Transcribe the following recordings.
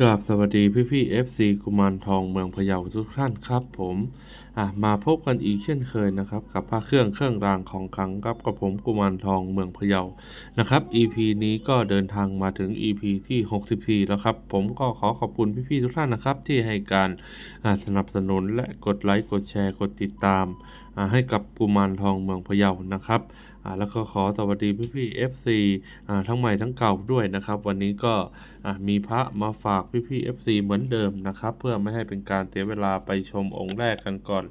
กราบสวัสดีพี่พี่ FC กุมารทองเมืองพะเยาทุกท่านครับผมอะมาพบกันอีกเช่นเคยนะครับกับพระเครื่องเครื่องรางของขลังครับกับผมกุมารทองเมืองพะเยานะครับ EP นี้ก็เดินทางมาถึง EP ที่64แล้วครับ ผมก็ขอขอบคุณพี่พี่ทุกท่านนะครับ ที่ให้การสนับสนุนและกดไลค์กดแชร์กดติดตามให้กับกุมารทองเมืองพะเยานะครับ อ่าแล้วก็ขอสวัสดีพี่พี่ๆ FC อ่าทั้งใหม่ทั้งเก่าด้วยนะครับ วันนี้ก็อะมีพระมาฝากพี่พี่ FC เหมือนเดิมนะครับ เพื่อไม่ให้เป็นการเสียเวลาไปชมองค์แรกกันก่อน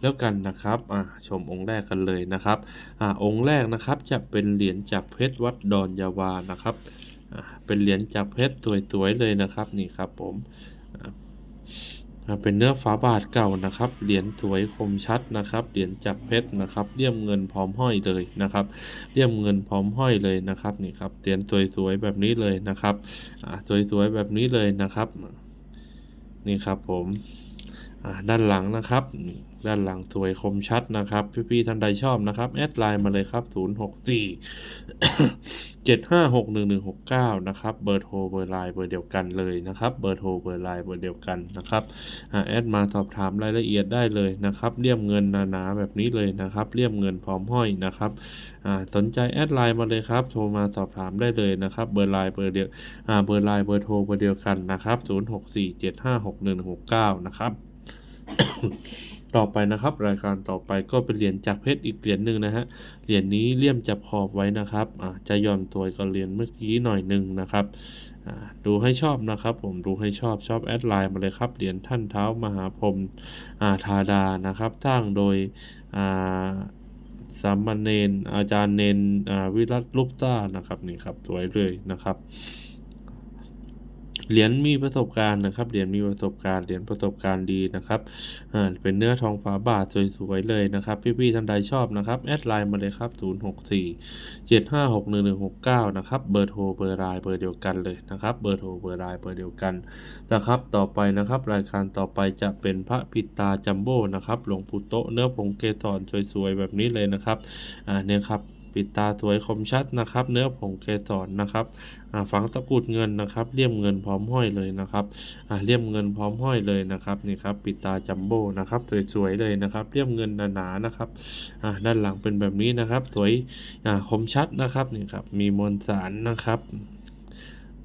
แล้วกันนะครับอะชมองค์แรกกันเลยนะครับอะองค์แรกนะครับจะเป็นเหรียญจากเพชรวัดดอนยาวานะครับอะเป็นเหรียญจากเพชรสวยๆเลยนะครับนี่ครับผมอะอะ เป็นเนื้อฝาบาทเก่านะครับ เหรียญสวยคมชัดนะครับ เหรียญจากเพชรนะครับเลี่ยมเงินพร้อมห้อยเลยนะครับเลี่ยมเงินพร้อมห้อยเลยนะครับนี่ครับเหรียญสวยๆแบบนี้เลยนะครับสวยๆแบบนี้เลยนะครับ นี่ครับผมด้านหลังนะครับนี่ ด้านหลังสวยคมชัดนะครับ พี่ๆท่านใดชอบนะครับ แอดไลน์มาเลยครับ 064 7561169 นะครับ เบอร์โทรเบอร์ไลน์เบอร์เดียวกันเลยนะครับ เบอร์โทรเบอร์ไลน์เบอร์เดียวกันนะครับแอดมาสอบถามรายละเอียดได้เลยนะครับเลี่ยมเงินหนาๆแบบนี้เลยนะครับเลี่ยมเงินพร้อมห้อยนะครับสนใจแอดไลน์มาเลยครับ โทรมาสอบถามได้เลยนะครับ เบอร์ไลน์เบอร์เดียวเบอร์ไลน์เบอร์โทรเบอร์เดียวกันนะครับ 0647561169 นะครับ ต่อไปนะครับ รายการต่อไปก็เป็นเหรียญจากเพชรอีกเหรียญหนึ่งนะฮะเหรียญนี้เลี่ยมจับขอบไว้นะครับอ่าจะย่อนตัวกับเหรียญเมื่อกี้หน่อยหนึ่งนะครับอ่าดูให้ชอบนะครับ ผมดูให้ชอบชอบแอดไลน์มาเลยครับเหรียญท่านเท้ามหาพรหมอ่าธาดานะครับสร้างโดยอ่าสามเณรอาจารย์เนนอ่าวิรัตลูกต้านะครับนี่ครับสวยเลยนะครับ เหรียญมีประสบการณ์นะครับ เหรียญมีประสบการณ์ เหรียญประสบการณ์ดีนะครับอ่าเป็นเนื้อทองฝาบาทสวยๆเลยนะครับ พี่ๆท่านใดชอบนะครับ แอดไลน์มาเลยครับ 064 7561169 นะครับ เบอร์โทร เบอร์ไลน์เบอร์เดียวกันเลยนะครับ เบอร์โทร เบอร์ไลน์เบอร์เดียวกันนะครับ ต่อไปนะครับ รายการต่อไปจะเป็นพระปิตาจัมโบ้นะครับ หลวงปู่โตเนื้อผงเกสรสวยๆแบบนี้เลยนะครับ อ่าเนี่ยครับ ปิดตาสวยคมชัดนะครับ เนื้อผงเกสรนะครับฝังตะกุดเงินนะครับเลี่ยมเงินพร้อมห้อยเลยนะครับเลี่ยมเงินพร้อมห้อยเลยนะครับนี่ครับปิดตาจัมโบ้นะครับสวยๆเลยนะครับเลี่ยมเงินหนาๆนะครับด้านหลังเป็นแบบนี้นะครับ สวยคมชัดนะครับนี่ครับมีมวลสารนะครับ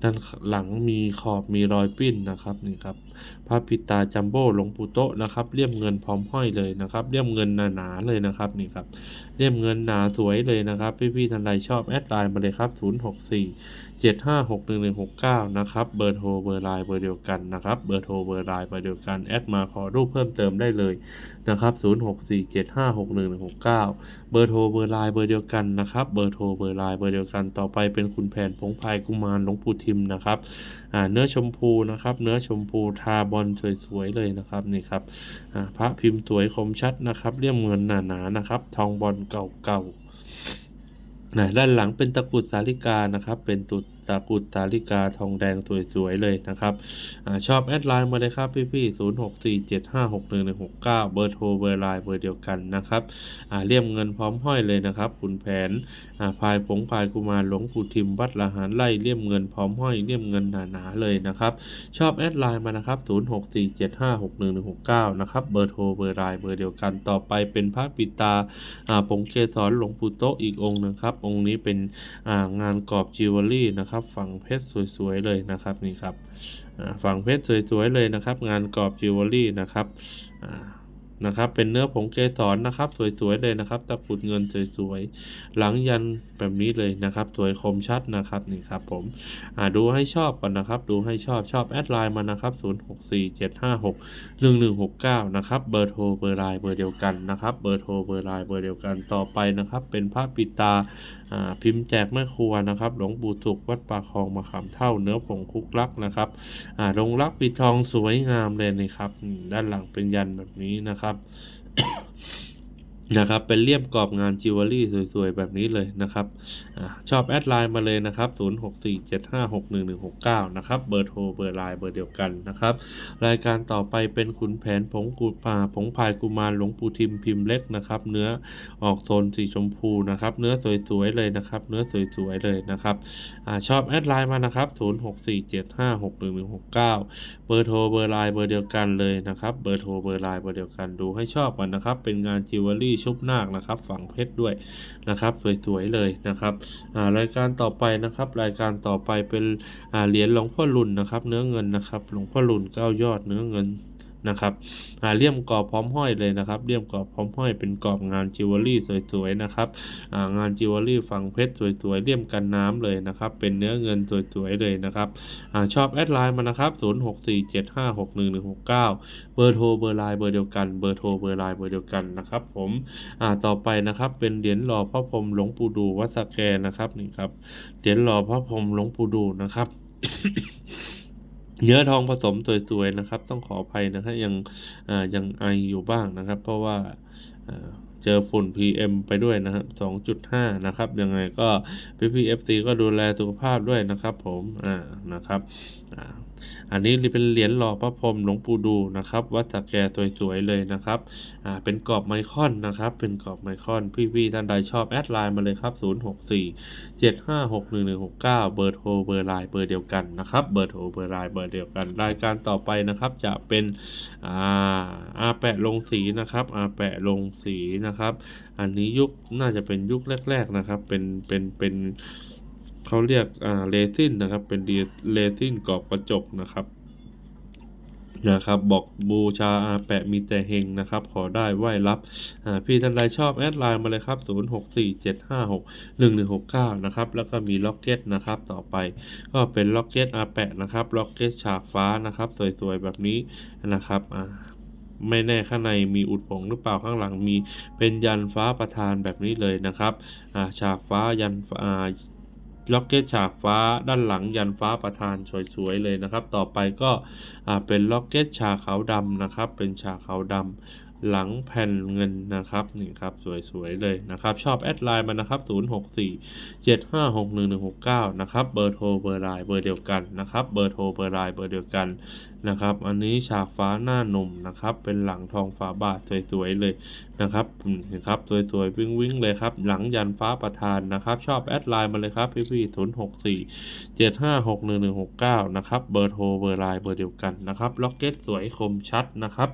ด้านหลังมีขอบมีรอยปิ้นนะครับนี่ครับพระปิตาจัมโบ้หลวงปู่โตนะครับเลี่ยมเงินพร้อมห้อยเลยนะครับเลี่ยมเงินหนาๆเลยนะครับนี่ครับเลี่ยมเงินหนาสวยเลยนะครับพี่ๆท่านใดชอบแอดไลน์มาเลยครับ064 7561169 นะครับเบอร์โทรเบอร์ไลน์เบอร์เดียวกันนะครับเบอร์โทรเบอร์ไลน์เบอร์เดียวกันแอดมาขอรูปเพิ่มเติมได้เลยนะครับ064 7561169 เบอร์โทรเบอร์ไลน์เบอร์เดียวกันนะครับเบอร์โทรเบอร์ไลน์เบอร์เดียวกันต่อไปเป็นคุณแผนพงพายกุมารหลวงปู่ทิมนะครับเนื้อชมพูนะครับเนื้อชมพูทาบอลสวยๆเลยนะครับนี่ครับพระพิมพ์สวยคมชัดนะครับเลี่ยมเงินหนาๆนะครับทองบอลเก่าๆ นะด้านหลังเป็นตะกรุดสาลิกานะครับ เป็นตุด ตะกุดสาลิกาทองแดงสวยๆเลยนะครับอชอบแอดไลน์มาเลยครับพี่ๆ0 6 4 7 5 6 1 1 6 9เบอร์โทรเบอร์ไลน์เบอร์เดียวกันนะครับเลี่ยมเงินพร้อมห้อยเลยนะครับคุณแผนาพายผงพายกุมารหลวงปู่ทิมวัดละหารไล่เลี่ยมเงินพร้อมห้อยเลี่ยมเงินหนาๆเลยนะครับ ชอบแอดไลน์มานะครับ0 6 4 7 5 6 1 1 6 9นะครับเบอร์โทรเบอร์ไลน์เบอร์เดียวกันต่อไปเป็นพระปิตาผงเกสรหลวงปู่โตอีกองค์นึงครับองค์นี้เป็นางานกรอบจิวเวลรี่นะครับฝั่งเพชรสวยๆเลยนะครับนี่ครับฝั่งเพชรสวยๆเลยนะครับ งานกรอบจิวเวลรี่นะครับนะครับเป็นเนื้อผงเกสรนะครับ สวยๆเลยนะครับ ตะกุดเงินสวยๆหลังยันแบบนี้เลยนะครับ สวยคมชัดนะครับนี่ครับผมดูให้ชอบก่อนนะครับ ดูให้ชอบชอบแอดไลน์มานะครับ 0 6 4 7 5 6 1 1 6 9 นะครับเบอร์โทรเบอร์ไลน์เบอร์เดียวกันนะครับ เบอร์โทรเบอร์ไลน์เบอร์เดียวกันต่อไปนะครับ เป็นพระปิดตาพิมพ์แจกแม่ครัวนะครับ หลวงปู่สุกวัดป่าคลองมาขามเท่าเนื้อผงคุกลักนะครับอ่าลงรักปิดทองสวยงามเลยนะครับ ด้านหลังเป็นยันแบบนี้นะครับ นะครับเป็นเลี่ยมกรอบงานจิวเวลรี่สวยๆ แบบนี้เลยนะครับอชอบแอดไลน์มาเลยนะครับ 0647561169 นะครับ เบอร์โทรเบอร์ไลน์เบอร์เดียวกันนะครับ รายการต่อไปเป็นขุนแผนผงกุปาผงพายกุมารหลวงปู่ทิมพิมพ์เล็กนะครับ เนื้อออกโทนสีชมพูนะครับ เนื้อสวยๆเลยนะครับ เนื้อสวยๆเลยนะครับอชอบแอดไลน์มานะครับ 0647561169 เบอร์โทรเบอร์ไลน์เบอร์เดียวกันเลยนะครับ เบอร์โทรเบอร์ไลน์เบอร์เดียวกันดูให้ชอบกันนะครับ เป็นงานจิวเวลรี่ชุบนาคนะครับฝังเพชรด้วยนะครับสวยๆเลยนะครับรายการต่อไปนะครับ รายการต่อไปเป็นเหรียญหลวงพ่อรุนนะครับ เนื้อเงินนะครับหลวงพ่อรุนเก้ายอดเนื้อเงิน นะครับเลี่ยมกรอบพร้อมห้อยเลยนะครับเลี่ยมกรอบพร้อมห้อยเป็นกรอบงานจิวเวลรี่สวยๆนะครับางานจิวเวลรี่ฝังเพชรสวยๆเลี่ยมกันน้ำเลยนะครับเป็นเนื้อเงินสวยๆเลยนะครับอชอบแอดไลน์มานะครับ 0647561169 เบอร์โทรเบอร์ไลน์เบอร์เดียวกันเบอร์โทรเบอร์ไลน์เบอร์เดียวกันนะครับ ผมต่อไปนะครับเป็นเหรียญหล่อพระพรหมหลวงปู่ดูวัดสแกนะครับนี่ครับเหรียญหล่อพระพรหมหลวงปู่ดูนะครับ เนื้อทองผสมสวยๆนะครับ ต้องขออภัยนะฮะยังอ่ายังไออยู่บ้างนะครับ เพราะว่าเจอฝุ่น PM ไปด้วยนะครับ2.5 นะครับ ยังไงก็พี่พี FC ก็ดูแลสุขภาพด้วยนะครับผม อ่า นะครับ อ่าอันนี้เป็นเหรียญหล่อพระพรหมหลวงปู่ดูนะครับ วัดสแกสวยๆเลยนะครับ อ่า เป็นกรอบไมคอนนะครับ เป็นกรอบไมคอน พี่ๆท่านใดชอบแอดไลน์มาเลยครับ 0647561169 เบอร์โทรเบอร์ไลน์เบอร์เดียวกันนะครับ เบอร์โทรเบอร์ไลน์เบอร์เดียวกัน รายการต่อไปนะครับ จะเป็น อ่า อาแปะลงสีนะครับ อาแปะลงสีนะครับ อันนี้ยุคน่าจะเป็นยุคแรก ๆนะครับ เป็น เป็น เป็น เขาเรียกอ่าเรซินนะครับ เป็นดีเรซินกรอบกระจกนะครับนะครับบอกบูชาอาแปะมีแต่เฮงนะครับ ขอได้ไหวรับอ่าพี่ท่านใดชอบแอดไลน์มาเลยครับ 0647561169 นะครับ แล้วก็มีล็อกเก็ตนะครับ ต่อไปก็เป็นล็อกเก็ตอาแปะนะครับล็อกเก็ตฉากฟ้านะครับ สวยๆ แบบนี้นะครับอ่าไม่แน่ข้างในมีอุดผงหรือเปล่าข้างหลังมีเป็นยันฟ้าประทานแบบนี้เลยนะครับอ่าฉากฟ้ายันฟ้าอ่า ล็อกเก็ตฉากฟ้าด้านหลังยันฟ้าประทานสวยๆเลยนะครับ ต่อไปก็เป็นล็อกเก็ตฉากขาวดำนะครับ เป็นฉากขาวดำหลังแผ่นเงินนะครับนี่ครับสวยๆเลยนะครับ ชอบแอดไลน์มานะครับ 064 756169 นะครับเบอร์โทรเบอร์ไลน์เบอร์เดียวกันนะครับเบอร์โทรเบอร์ไลน์เบอร์เดียวกัน นะครับ อันนี้ฉากฟ้าหน้าหนุ่มนะครับ เป็นหลังทองฝาบาทสวยๆเลยนะครับอืมนะครับสวยๆวิ่งๆเลยครับ หลังยันฟ้าประทานนะครับ ชอบแอดไลน์มาเลยครับพี่ๆ064 756169นะครับ เบอร์โทรเบอร์ไลน์เบอร์เดียวกันนะครับ ล็อกเก็ตสวยคมชัดนะครับ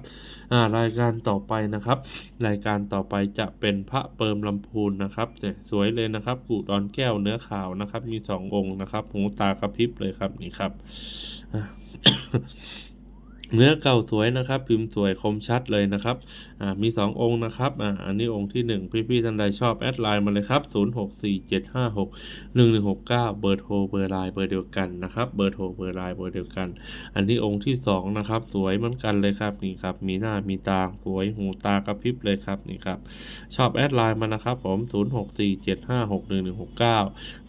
อ่ารายการต่อไปนะครับ รายการต่อไปจะเป็นพระเปิมลำพูนนะครับแต่สวยเลยนะครับกุดอนแก้วเนื้อขาวนะครับ มีสององค์นะครับ หูตากระพริบเลยครับนี่ครับ 哼。เนื้อเก่าสวยนะครับ พิมพ์สวยคมชัดเลยนะครับมีสององค์นะครับออันนี้องค์ที่หนึ่งพี่ๆท่านใดชอบแอดไลน์มาเลยครับ 064756 1169 เบอร์โทรเบอร์ไลน์เบอร์เดียวกันนะครับเบอร์โทรเบอร์ไลน์เบอร์เดียวกัน อันนี้องค์ที่สองนะครับสวยเหมือนกันเลยครับนี่ครับมีหน้ามีตาสวยหูตากระพริบเลยครับนี่ครับชอบแอดไลน์มานะครับผม 0647561169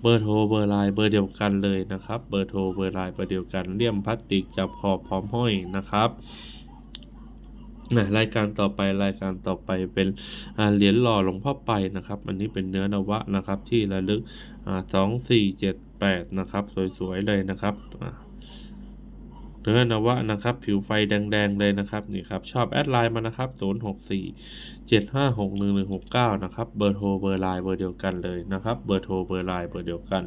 เบอร์โทรเบอร์ไลน์เบอร์เดียวกันเลยนะครับเบอร์โทรเบอร์ไลน์เบอร์เดียวกันเลี่ยมพลาสติกจับขอบพร้อมห้อยนะครับนะรายการต่อไปรายการต่อไปเป็นเหรียญหล่อหลวงพ่อไปนะครับ อันนี้เป็นเนื้อนวะนะครับที่ระลึกสองสี่เจ็ดแปดนะครับ สวยๆเลยนะครับ เนื้อนวะนะครับ ผิวไฟแดงๆเลยนะครับนี่ครับชอบแอดไลน์มานะครับ 064 756 1169 นะครับเบอร์โทรเบอร์ไลน์เบอร์เดียวกันเลยนะครับเบอร์โทรเบอร์ไลน์เบอร์เดียวกัน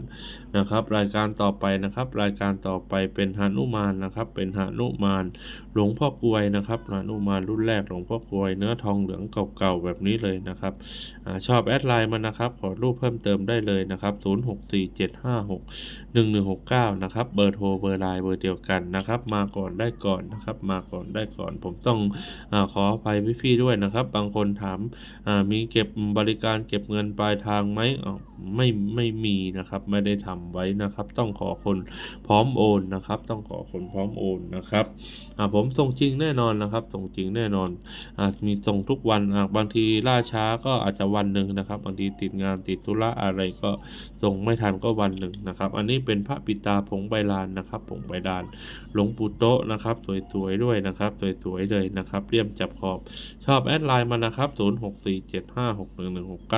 นะครับ รายการต่อไปนะครับ รายการต่อไปเป็นหานุมานนะครับ เป็นหานุมานหลวงพ่อกลวยนะครับหานุมานรุ่นแรกหลวงพ่อกลวยเนื้อทองเหลืองเก่าๆแบบนี้เลยนะครับอชอบแอดไลน์มานะครับ ขอรูปเพิ่มเติมได้เลยนะครับ 064756 1169 นะครับเบอร์โทรเบอร์ไลน์เบอร์เดียวกันนะครับมาก่อนได้ก่อนนะครับ มาก่อนได้ก่อน ผมต้องอขออภัยพี่ๆด้วยนะครับ บางคนถามมีเก็บบริการเก็บเงินปลายทางไหมไม่ไม่มีนะครับ ไม่ได้ทำไว้นะครับ ต้องขอคนพร้อมโอนนะครับ ต้องขอคนพร้อมโอนนะครับผมส่งจริงแน่นอนนะครับ ส่งจริงแน่นอนอมีส่งทุกวันบางทีล่าช้าก็อาจจะวันหนึ่งนะครับ บางทีติดงานติดธุระอะไรก็ส่งไม่ทันก็วันหนึ่งนะครับ อันนี้เป็นพระปิตาผงใบลานนะครับผงใบลานหลวงปูโตะนะครับสวยๆด้วยนะครับสวยๆเลยนะครับเลี่ยมจับขอบชอบแอดไลน์มานะครับ 0647561169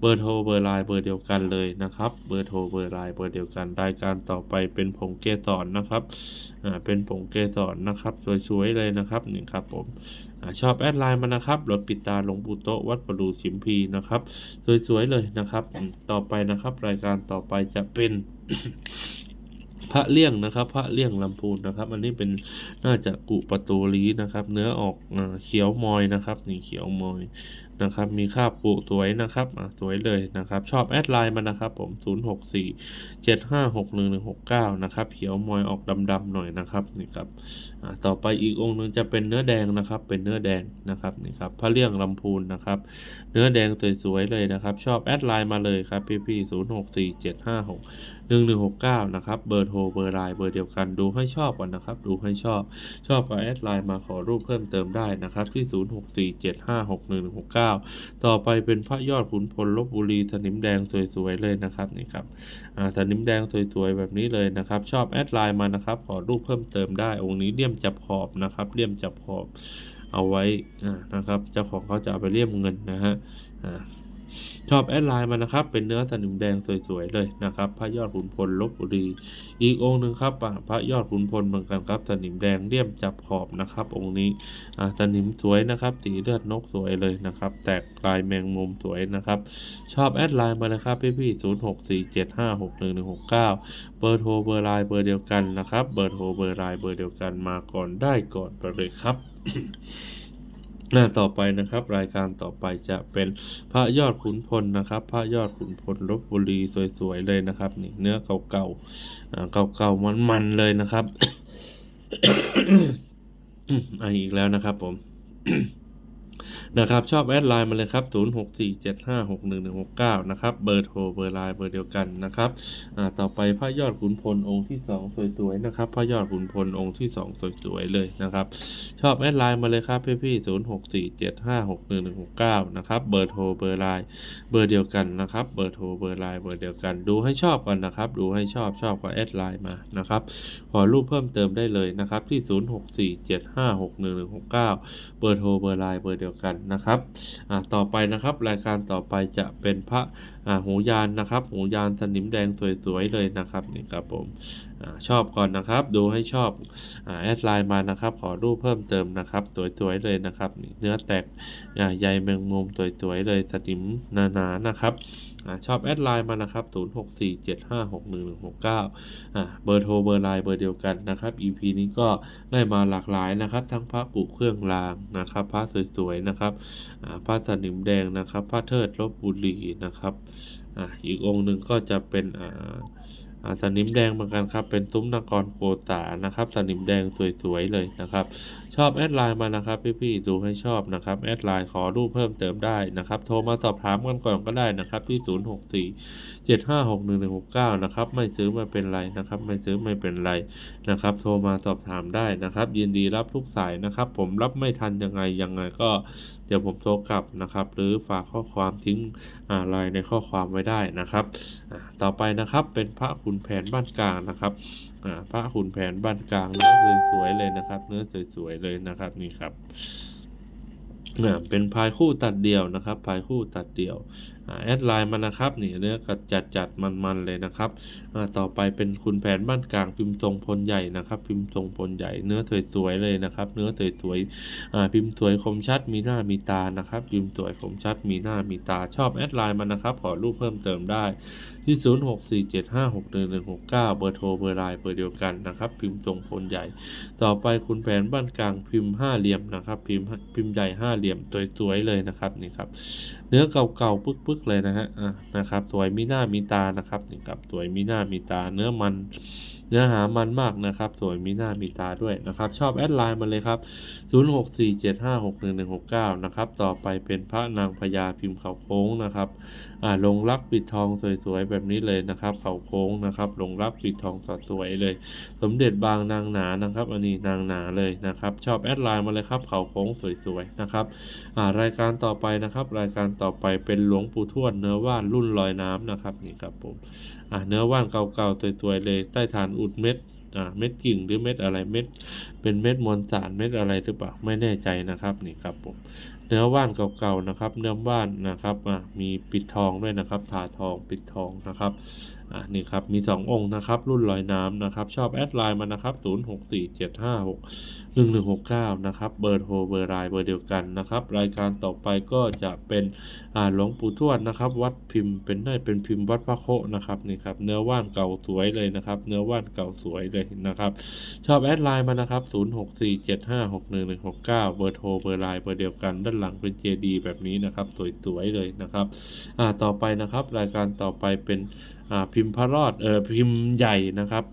เบอร์โทรเบอร์ไลน์เบอร์เดียวกันเลยนะครับเบอร์โทรเบอร์ไลน์เบอร์เดียวกันรายการต่อไปเป็นผงเกสรนะครับอ่าเป็นผงเกสรนะครับสวยๆเลยนะครับนี่ครับผมอ่าชอบแอดไลน์มานะครับรถปิดตาหลวงปู่โตะวัดประดูชิมพีนะครับสวยๆเลยนะครับ ต่อไปนะครับ รายการต่อไปจะเป็น พระเลี่ยงนะครับ พระเลี่ยงลำพูนนะครับ อันนี้เป็นน่าจะกุปตูลีนะครับ เนื้อออกเขียวมอยนะครับนี่เขียวมอย นะครับ มีคราบกุสวยนะครับสวยเลยนะครับ ชอบแอดไลน์มานะครับผม 0 6 4 7 5 6 1 1 6 9 นะครับ เขียวมอยออกดำๆหน่อยนะครับนี่ครับอ่าต่อไปอีกองค์หนึงจะเป็นเนื้อแดงนะครับ เป็นเนื้อแดงนะครับนี่ครับพระเลี่ยงลำพูนนะครับ เนื้อแดงสวยๆเลยนะครับ ชอบแอดไลน์มาเลยครับพี่ๆ0 6 4 7 5 6 1 1 6 9 นะครับเบอร์โทรเบอร์ไลน์เบอร์เดียวกันดูให้ชอบก่อนนะครับ ดูให้ชอบชอบก็แอดไลน์มาขอรูปเพิ่มเติมได้นะครับที่ 0 6 4าต่อไปเป็นพระยอดขุนพลลบบุรีสนิมแดงสวยๆเลยนะครับนี่ครับอ่าสนิมแดงสวยๆแบบนี้เลยนะครับ ชอบแอดไลน์มานะครับ ขอรูปเพิ่มเติมได้องค์นี้เลี่ยมจับขอบนะครับเลี่ยมจับขอบเอาไว้นะครับ เจ้าของเขาจะเอาไปเลี่ยมเงินนะฮะ ชอบแอดไลน์มานะครับ เป็นเนื้อสนิมแดงสวยๆเลยนะครับ พระยอดขุนพลลบบุรี อีกองค์หนึ่งครับอะพระยอดขุนพลเหมือนกันครับสนิมแดงเลี่ยมจับขอบนะครับ องค์นี้อ่าสนิมสวยนะครับ สีเลือดนกสวยเลยนะครับ แตกลายแมงมุมสวยนะครับ ชอบแอดไลน์มานะครับพี่ๆศูนย์หกสี่เจ็ดห้าหกหนึ่งหนึ่งหกเก้าเบอร์โทรเบอร์ไลน์เบอร์เดียวกันนะครับ เบอร์โทรเบอร์ไลน์เบอร์เดียวกันมาก่อนได้ก่อนไปเลยครับ หน้าต่อไปนะครับ รายการต่อไปจะเป็นพระยอดขุนพลนะครับ พระยอดขุนพลลบบุรีสวยๆเลยนะครับนี่เนื้อเก่าๆอ่าเก่าๆมันๆเลยนะครับอ่าอีกแล้วนะครับผม นะครับชอบแอดไลน์มาเลยครับ 0 6 4 7 5 6 1 1 6 9 นะครับ เบอร์โทร เบอร์ไลน์ เบอร์เดียวกันนะครับอ่าต่อไปพระยอดขุนพลองค์ที่สองสวยๆนะครับพระยอดขุนพลองค์ที่สองสวยๆเลยนะครับ ชอบแอดไลน์มาเลยครับพี่ๆ0 6 4 7 5 6 1 1 6 9 นะครับ เบอร์โทร เบอร์ไลน์ เบอร์เดียวกันนะครับ เบอร์โทร เบอร์ไลน์ เบอร์เดียวกัน ดูให้ชอบก่อนนะครับ ดูให้ชอบชอบก็แอดไลน์มา นะครับ ขอรูปเพิ่มเติมได้เลยนะครับที่ 0 6 4 7 5 6 1 1 6 9 เบอร์โทร เบอร์ไลน์ เบอร์เดียวกันนะครับต่อไปนะครับ รายการต่อไปจะเป็นพระหูยานนะครับ หูยานสนิมแดงสวยๆเลยนะครับนี่ครับผมอชอบก่อนนะครับ ดูให้ชอบอแอดไลน์มานะครับ ขอรูปเพิ่มเติมนะครับสวยๆเลยนะครับเนื้อแตกอ่าใยแมงมุมสวยๆเลยสนิมหนาๆนะครับอชอบแอดไลน์มานะครับ 0 6 4 7 5 6 1 1 6 9อ่าเบอร์โทรเบอร์ไลน์เบอร์เดียวกันนะครับ EP นี้ก็ได้มาหลากหลายนะครับ ทั้งพระกุเครื่องรางนะครับ พระสวยๆนะครับอ่าพระสนิมแดงนะครับ พระเทิดลบบุรีนะครับออีกองค์หนึ่งก็จะเป็นอ่า สนิมแดงเหมือนกันครับ เป็นซุ้มนครโกตานะครับ สนิมแดงสวยๆเลยนะครับ ชอบแอดไลน์มานะครับ พี่ๆดูให้ชอบนะครับแอดไลน์ขอรูปเพิ่มเติมได้นะครับ โทรมาสอบถามกันก่อนก็ได้นะครับ ที่ 0 6 4 7 5 6 1 1 6 9 นะครับ ไม่ซื้อไม่เป็นไรนะครับ ไม่ซื้อไม่เป็นไรนะครับ โทรมาสอบถามได้นะครับ ยินดีรับทุกสายนะครับ ผมรับไม่ทันยังไงยังไงก็เดี๋ยวผมโทรกลับนะครับ หรือฝากข้อความทิ้งอ่าไลน์ในข้อความไว้ได้นะครับต่อไปนะครับเป็นพระขุนแผนบ้านกลางนะครับอ่าพระขุนแผนบ้านกลางเนื้อสวยๆเลยนะครับ เนื้อสวยๆเลยนะครับนี่ครับ เป็นพายคู่ตัดเดี่ยวนะครับพายคู่ตัดเดี่ยวแอดไลน์มานะครับนี่เนื้อกัดจัดจัดมันๆเลยนะครับต่อไปเป็นขุนแผนบ้านกลางพิมพ์ทรงพลใหญ่นะครับ พิมพ์ทรงพลใหญ่เนื้อสวยๆเลยนะครับ เนื้อสวยๆพิมพ์สวยคมชัดมีหน้ามีตานะครับ พิมพ์สวยคมชัดมีหน้ามีตาชอบแอดไลน์มานะครับ ขอรูปเพิ่มเติมได้ที่ 0 6 4 7 5 6 1 1 6 9 เบอร์โทรเบอร์ไลน์เบอร์เดียวกันนะครับ พิมพ์ตรงพลใหญ่ ต่อไปคุณแผนบ้านกลางพิมพ์ห้าเหลี่ยมนะครับ พิมพ์พิมพ์ใหญ่ห้าเหลี่ยมสวยๆเลยนะครับนี่ครับ เนื้อเก่าๆปึ๊กๆเลยนะฮะอะนะครับสวยมีหน้ามีตานะครับนี่ครับสวยมีหน้ามีตาเนื้อมัน เนื้อหามันมากนะครับสวยมีหน้ามีตาด้วยนะครับ ชอบแอดไลน์มาเลยครับ 0 6 4 7 5 6 1 1 6 9 นะครับต่อไปเป็นพระนางพญาพิมพ์เขาโค้งนะครับอ่าลงรักปิดทองสวยๆแบบนี้เลยนะครับ เขาโค้งนะครับลงรักปิดทองสดสวยเลย สมเด็จบางนางหนานะครับ อันนี้นางหนาเลยนะครับ ชอบแอดไลน์มาเลยครับ เขาโค้งสวยๆนะครับอ่ารายการต่อไปนะครับ รายการต่อไปเป็นหลวงปู่ทวดเนื้อว่านรุ่นลอยน้ำนะครับนี่ครับผมอ่าเนื้อว่านเก่าๆสวยๆเลยใต้ฐานอุดเม็ดอ่าเม็ดกิ่งหรือเม็ดอะไรเม็ด เป็นเม็ดมวลสารเม็ดอะไรหรือเปล่าไม่แน่ใจนะครับนี่ครับผมเนื้อว่านเก่าๆนะครับ เนื้อว่านนะครับอ่ามีปิดทองด้วยนะครับถาทองปิดทองนะครับ อ่านี่ครับมีสององค์นะครับรุ่นลอยน้ำนะครับชอบแอดไลน์มานะครับ 0 6 4 7 5 6 1 1 6 9 นะครับเบอร์โทรเบอร์ไลน์เบอร์เดียวกันนะครับ รายการต่อไปก็จะเป็นอ่าหลวงปู่ทวดนะครับ วัดพิมพ์เป็นได้เป็นพิมพ์วัดพระโคนะครับนี่ครับเนื้อว่านเก่าสวยเลยนะครับ เนื้อว่านเก่าสวยเลยนะครับ ชอบแอดไลน์มานะครับ 0 6 4 7 5 6 1 1 6 9 เบอร์โทรเบอร์ไลน์เบอร์เดียวกัน ด้านหลังเป็นเจดีแบบนี้นะครับสวยๆเลยนะครับอ่าต่อไปนะครับ รายการต่อไปเป็น พิมพ์พระรอดเอ่อพิมพ์ใหญ่นะครับ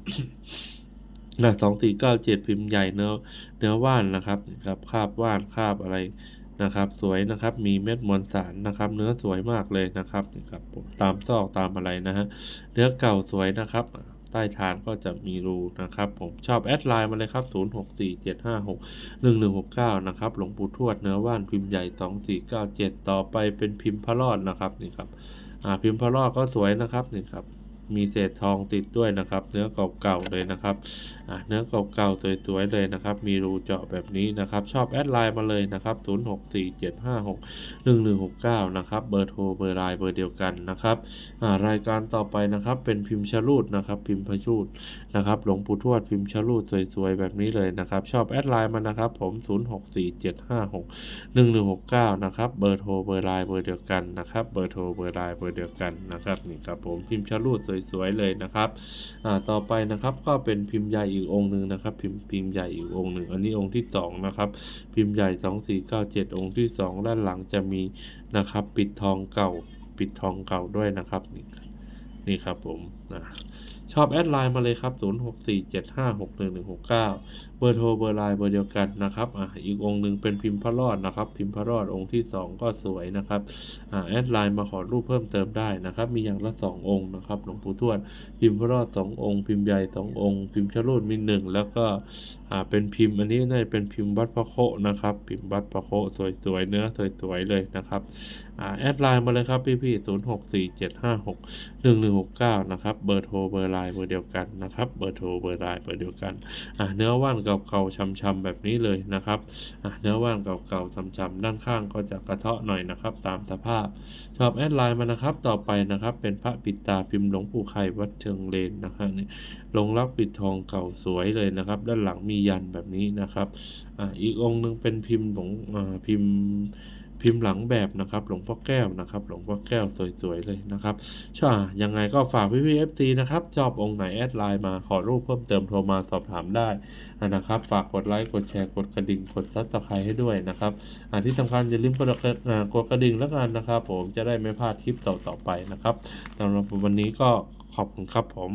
นะสองสี่เก้าเจ็ดพิมพ์ใหญ่เนื้อเนื้อว่านนะครับนะครับคาบว่านคาบอะไรนะครับ สวยนะครับมีเม็ดมวลสารนะครับ เนื้อสวยมากเลยนะครับนี่ครับผมตามซอกตามอะไรนะฮะเนื้อเก่าสวยนะครับใต้ฐานก็จะมีรูนะครับ ผมชอบแอดไลน์มาเลยครับ 0 6 4 7 5 6 1 1 6 9 นะครับ หลวงปู่ทวดเนื้อว่านพิมพ์ใหญ่ 2 4 9 7 ต่อไปเป็นพิมพ์พระรอดนะครับนี่ครับ พิมพ์พระรอกก็สวยนะครับนี่ครับ มีเศษทองติดด้วยนะครับ เนื้อเก่าๆเลยนะครับเนื้อเก่าๆสวยๆเลยนะครับ มีรูเจาะแบบนี้นะครับ ชอบแอดไลน์มาเลยนะครับ0 6 4 7 5 6 1 1 6 9นะครับ เบอร์โทรเบอร์ไลน์เบอร์เดียวกันนะครับรายการต่อไปนะครับเป็นพิมพ์ชะลูดนะครับ พิมพ์พะชูดนะครับ หลวงปู่ทวดพิมพ์ชะลูดสวยๆแบบนี้เลยนะครับ ชอบแอดไลน์มานะครับ ผม 0 6 4 7 5 6 1 1 6 9นะครับ เบอร์โทรเบอร์ไลน์เบอร์เดียวกันนะครับ เบอร์โทรเบอร์ไลน์เบอร์เดียวกันนะครับนี่ครับผมพิมพ์ชะลูดสวยๆเลยนะครับอ่าต่อไปนะครับก็เป็นพิมพ์ใหญ่อีกองค์หนึ่งนะครับ พิมพ์พิมพ์ใหญ่อีกองค์หนึ่งอันนี้องค์ที่สองนะครับพิมพ์ใหญ่สองสี่เก้าเจ็ดองค์ที่สองด้านหลังจะมีนะครับ ปิดทองเก่า ปิดทองเก่าด้วยนะครับนี่ครับนี่ครับผมนะ ชอบแอดไลน์มาเลยครับ 0 6 4 7 5 6 1 1 6 9 เบอร์โทรเบอร์ไลน์เบอร์เดียวกันนะครับอ่าอีกองค์หนึ่งเป็นพิมพ์พระรอดนะครับ พิมพ์พระรอดองค์ที่สองก็สวยนะครับอ่าแอดไลน์มาขอรูปเพิ่มเติมได้นะครับ มีอย่างละสององค์นะครับหลวงปู่ทวด พิมพ์พระรอดสององค์ พิมพ์ใหญ่สององค์ พิมพ์ชะโลดมีหนึ่งแล้วก็อ่าเป็นพิมพ์อันนี้น่าจะเป็นพิมพ์วัดพระโคนะครับ พิมพ์วัดพระโคสวยๆเนื้อสวยๆเลยนะครับอ่าแอดไลน์มาเลยครับพี่ๆศูนย์หกสี่เจ็ดห้าหกหนึ่งหนึ่งหกเก้านะครับเบอร์โทรเบอร์ไลน์เบอร์เดียวกันนะครับเบอร์โทรเบอร์ไลน์เบอร์เดียวกันอ่าเนื้อว่านเก่าๆช้ำๆแบบนี้เลยนะครับอ่าเนื้อว่านเก่าๆช้ำๆด้านข้างก็จะกระเทาะหน่อยนะครับ ตามสภาพชอบแอดไลน์มานะครับ ต่อไปนะครับ เป็นพระปิดตาพิมพ์หลวงปู่ไข่วัดเชิงเลนนะครับนี่ลงรักปิดทองเก่าสวยเลยนะครับ ด้านหลังมียันแบบนี้นะครับอ่าอีกองค์หนึ่งเป็นพิมพ์หลวงอ่าพิมพ์ พิมพ์หลังแบบนะครับ หลวงพ่อแก้วนะครับ หลวงพ่อแก้วสวยๆเลยนะครับชอบยังไงก็ฝากพี่พี่เอฟซีนะครับ ชอบองค์ไหนแอดไลน์มาขอรูปเพิ่มเติมโทรมาสอบถามได้นะครับ ฝากกดไลค์กดแชร์กดกระดิ่งกดซับสไครต์ให้ด้วยนะครับอ่าที่สำคัญอย่าลืมกดกดกระดิ่งแล้วกันนะครับ ผมจะได้ไม่พลาดคลิปต่อๆไปนะครับสำหรับวันนี้ก็ขอบคุณครับผม